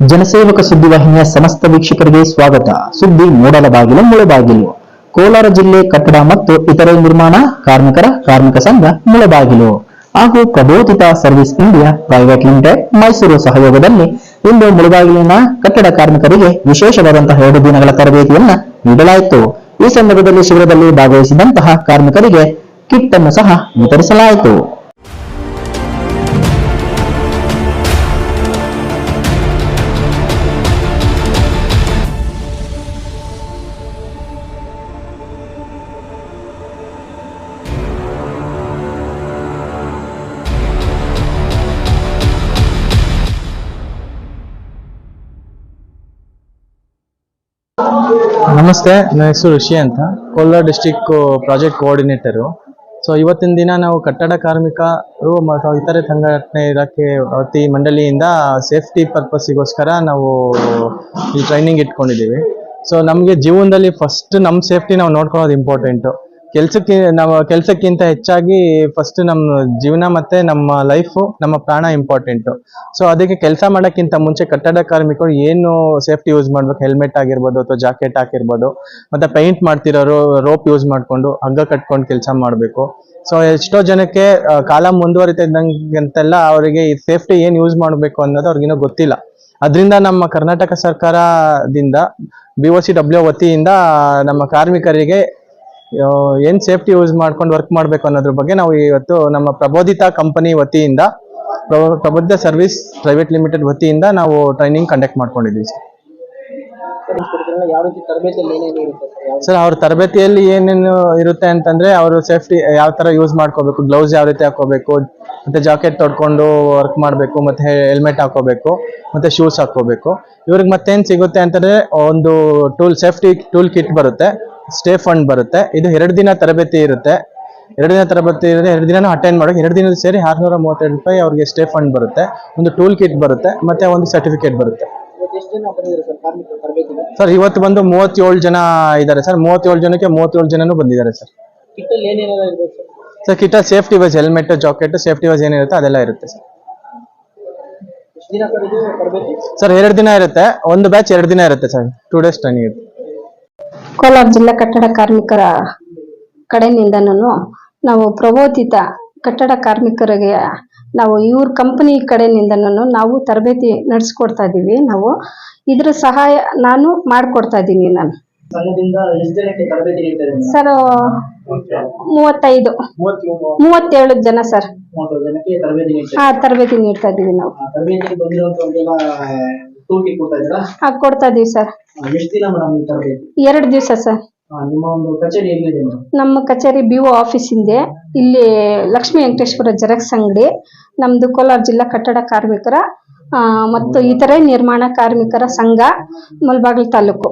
ಜನಸೇವಕ ಸುದ್ದಿವಾಹಿನಿಯ ಸಮಸ್ತ ವೀಕ್ಷಕರಿಗೆ ಸ್ವಾಗತ. ಸುದ್ದಿ ಮೂಡಲ ಬಾಗಿಲು ಮುಳಬಾಗಿಲು ಕೋಲಾರ ಜಿಲ್ಲೆ ಕಟ್ಟಡ ಮತ್ತು ಇತರೆ ನಿರ್ಮಾಣ, ಕಾರ್ಮಿಕರ ಕಾರ್ಮಿಕ ಸಂಘ ಮುಳಬಾಗಿಲು ಹಾಗೂ Prabodhita service India private limited, Mysuru ಸಹಯೋಗದಲ್ಲಿ ಇಂದು ಮುಳಬಾಗಿಲಿನ ಕಟ್ಟಡ ಕಾರ್ಮಿಕರಿಗೆ ವಿಶೇಷವಾದಂತಹ ಎರಡು ದಿನಗಳ ತರಬೇತಿಯನ್ನ ನೀಡಲಾಯಿತು. ಈ ಸಂದರ್ಭದಲ್ಲಿ ಶಿಬಿರದಲ್ಲಿ ಭಾಗವಹಿಸಿದಂತಹ ಕಾರ್ಮಿಕರಿಗೆ ಕಿಟ್ ಅನ್ನು ಸಹ ವಿತರಿಸಲಾಯಿತು. ನಮಸ್ತೆ, ನನ್ನ ಹೆಸರು ಋಷಿ ಅಂತ. Kolar district project coordinator. So, ಇವತ್ತಿನ ದಿನ ನಾವು ಕಟ್ಟಡ ಕಾರ್ಮಿಕರು ಮತ್ತು ಇತರೆ ಸಂಘಟನೆ ಇಲಾಖೆ ವತಿ ಮಂಡಳಿಯಿಂದ ಸೇಫ್ಟಿ ಪರ್ಪಸ್ಸಿಗೋಸ್ಕರ ನಾವು ಈ ಟ್ರೈನಿಂಗ್ ಇಟ್ಕೊಂಡಿದ್ದೀವಿ. ಸೊ, ನಮಗೆ ಜೀವನದಲ್ಲಿ ಫಸ್ಟ್ ನಮ್ಮ ಸೇಫ್ಟಿ ನಾವು ನೋಡ್ಕೊಳ್ಳೋದು ಇಂಪಾರ್ಟೆಂಟು ಕೆಲ್ಸಕ್ಕೆ ನಾವು ಕೆಲಸಕ್ಕಿಂತ ಹೆಚ್ಚಾಗಿ ಫಸ್ಟ್ ನಮ್ಮ ಜೀವನ ಮತ್ತೆ ನಮ್ಮ ಲೈಫು ನಮ್ಮ ಪ್ರಾಣ ಇಂಪಾರ್ಟೆಂಟು ಸೊ ಅದಕ್ಕೆ ಕೆಲಸ ಮಾಡೋಕ್ಕಿಂತ ಮುಂಚೆ ಕಟ್ಟಡ ಕಾರ್ಮಿಕರು ಏನು ಸೇಫ್ಟಿ ಯೂಸ್ ಮಾಡ್ಬೇಕು? ಹೆಲ್ಮೆಟ್ ಆಗಿರ್ಬೋದು ಅಥವಾ ಜಾಕೆಟ್ ಹಾಕಿರ್ಬೋದು. ಮತ್ತೆ ಪೈಂಟ್ ಮಾಡ್ತಿರೋರು ರೋಪ್ ಯೂಸ್ ಮಾಡಿಕೊಂಡು ಹಗ್ಗ ಕಟ್ಕೊಂಡು ಕೆಲಸ ಮಾಡಬೇಕು. ಸೊ ಎಷ್ಟೋ ಜನಕ್ಕೆ ಕಾಲ ಮುಂದುವರಿತಾ ಇದ್ದಂಗೆಂತೆಲ್ಲ ಅವರಿಗೆ ಈ ಸೇಫ್ಟಿ ಏನು ಯೂಸ್ ಮಾಡಬೇಕು ಅನ್ನೋದು ಅವ್ರಿಗಿನ್ನೂ ಗೊತ್ತಿಲ್ಲ. ಅದರಿಂದ ನಮ್ಮ ಕರ್ನಾಟಕ ಸರ್ಕಾರದಿಂದ ಬಿ ಒ ಸಿ ಡಬ್ಲ್ಯೂ ವತಿಯಿಂದ ನಮ್ಮ ಕಾರ್ಮಿಕರಿಗೆ ಏನ್ ಸೇಫ್ಟಿ ಯೂಸ್ ಮಾಡ್ಕೊಂಡು ವರ್ಕ್ ಮಾಡ್ಬೇಕು ಅನ್ನೋದ್ರ ಬಗ್ಗೆ ನಾವು ಇವತ್ತು ನಮ್ಮ ಪ್ರಬೋಧಿತ ಕಂಪನಿ ವತಿಯಿಂದ, ಪ್ರಬೋ- ಪ್ರಬೋಧಿತ ಸರ್ವಿಸ್ ಪ್ರೈವೇಟ್ ಲಿಮಿಟೆಡ್ ವತಿಯಿಂದ ನಾವು ಟ್ರೈನಿಂಗ್ ಕಂಡಕ್ಟ್ ಮಾಡ್ಕೊಂಡಿದ್ದೀವಿ ಸರ್. ಸರ್, ಅವ್ರ ತರಬೇತಿಯಲ್ಲಿ ಏನೇನು ಇರುತ್ತೆ ಅಂತಂದ್ರೆ ಅವರು ಸೇಫ್ಟಿ ಯಾವ ತರ ಯೂಸ್ ಮಾಡ್ಕೋಬೇಕು ಗ್ಲೌಸ್ ಯಾವ ರೀತಿ ಹಾಕೋಬೇಕು, ಮತ್ತೆ ಜಾಕೆಟ್ ತೊಡ್ಕೊಂಡು ವರ್ಕ್ ಮಾಡಬೇಕು, ಮತ್ತೆ ಹೆಲ್ಮೆಟ್ ಹಾಕೋಬೇಕು, ಮತ್ತೆ ಶೂಸ್ ಹಾಕೋಬೇಕು. ಇವ್ರಿಗೆ ಮತ್ತೇನ್ ಸಿಗುತ್ತೆ ಅಂತಂದ್ರೆ ಒಂದು ಟೂಲ್ ಸೇಫ್ಟಿ ಟೂಲ್ ಕಿಟ್ ಬರುತ್ತೆ. ಸ್ಟೇ ಫಂಡ್ ಬರುತ್ತೆ. ಇದು ಎರಡು ದಿನ ತರಬೇತಿ ಇರುತ್ತೆ. ಎರಡು ದಿನ ತರಬೇತಿ ಇರುತ್ತೆ ಎರಡು ದಿನ ಅಟೆಂಡ್ ಮಾಡೋಕೆ ಎರಡು ದಿನದ ಸೇರಿ ಆರ್ನೂರ ಮೂವತ್ತೆರಡು ರೂಪಾಯಿ ಅವ್ರಿಗೆ ಸ್ಟೇ ಫಂಡ್ ಬರುತ್ತೆ. ಒಂದು ಟೂಲ್ ಕಿಟ್ ಬರುತ್ತೆ, ಮತ್ತೆ ಒಂದು ಸರ್ಟಿಫಿಕೇಟ್ ಬರುತ್ತೆ. ಸರ್, ಇವತ್ತು ಬಂದು ಮೂವತ್ತೇಳು ಜನ ಇದ್ದಾರೆ ಸರ್. ಮೂವತ್ತೇಳು ಜನಕ್ಕೆ ಮೂವತ್ತೇಳು ಜನನೂ ಬಂದಿದ್ದಾರೆ sir. Sir Kitta safety wise helmet jacket safety wise ಏನಿರುತ್ತೆ ಅದೆಲ್ಲ ಇರುತ್ತೆ ಸರ್. ಸರ್, ಎರಡು ದಿನ ಇರುತ್ತೆ. ಒಂದು ಬ್ಯಾಚ್ ಎರಡು ದಿನ ಇರುತ್ತೆ ಸರ್. ಟೂ ಡೇಸ್ ಟ್ರೈನಿಂಗ್ ಇರುತ್ತೆ. ಕೋಲಾರ ಜಿಲ್ಲಾ ಕಟ್ಟಡ ಕಾರ್ಮಿಕರ ಕಡೆಯಿಂದನೂ ನಾವು ಪ್ರಬೋಧಿತ ಕಟ್ಟಡ ಕಾರ್ಮಿಕರಿಗೆ ನಾವು ಇವ್ರ ಕಂಪನಿ ಕಡೆಯಿಂದನೂ ನಾವು ತರಬೇತಿ ನಡೆಸ್ಕೊಡ್ತಾ ಇದ್ದೀವಿ ನಾವು ಇದ್ರ ಸಹಾಯ ನಾನು ಮಾಡ್ಕೊಡ್ತಾ ಇದ್ದೀನಿ ನಾನು. ಸರ್ ಮೂವತ್ತೈದು. ಮೂವತ್ತೇಳು ಜನ ಸರ್. ಹಾ ತರಬೇತಿ ನೀಡ್ತಾ ಇದ್ದೀವಿ ನಾವು. ಕೊಡ್ತಾ ಇದ್ದೀರಾ? ಕೊಡ್ತಾ ಇದ್ದೀವಿ ಸರ್. ಎಷ್ಟು ದಿನ ಮೇಡಮ್ ಈ ತರಬೇತಿ ಎರಡು ದಿವಸ ಸರ್. ಆ, ನಿಮ್ಮ ಒಂದು ಕಚೇರಿ ಎಲ್ಲಿದೆ ಮೇಡಮ್? ನಮ್ಮ ಕಚೇರಿ ಬಿ ಓ ಆಫೀಸ್ ಹಿಂದೆ. ಇಲ್ಲಿ ಲಕ್ಷ್ಮೀ ವೆಂಕಟೇಶ್ವರ ಜೆರಾಕ್ಸ್ ಅಂಗಡಿ ನಮ್ದು ಕೋಲಾರ ಜಿಲ್ಲಾ ಕಟ್ಟಡ ಕಾರ್ಮಿಕರ ಆ, ಮತ್ತು ಇತರೆ ನಿರ್ಮಾಣ ಕಾರ್ಮಿಕರ ಸಂಘ ಮುಲ್ಬಾಗಿಲು ತಾಲೂಕು.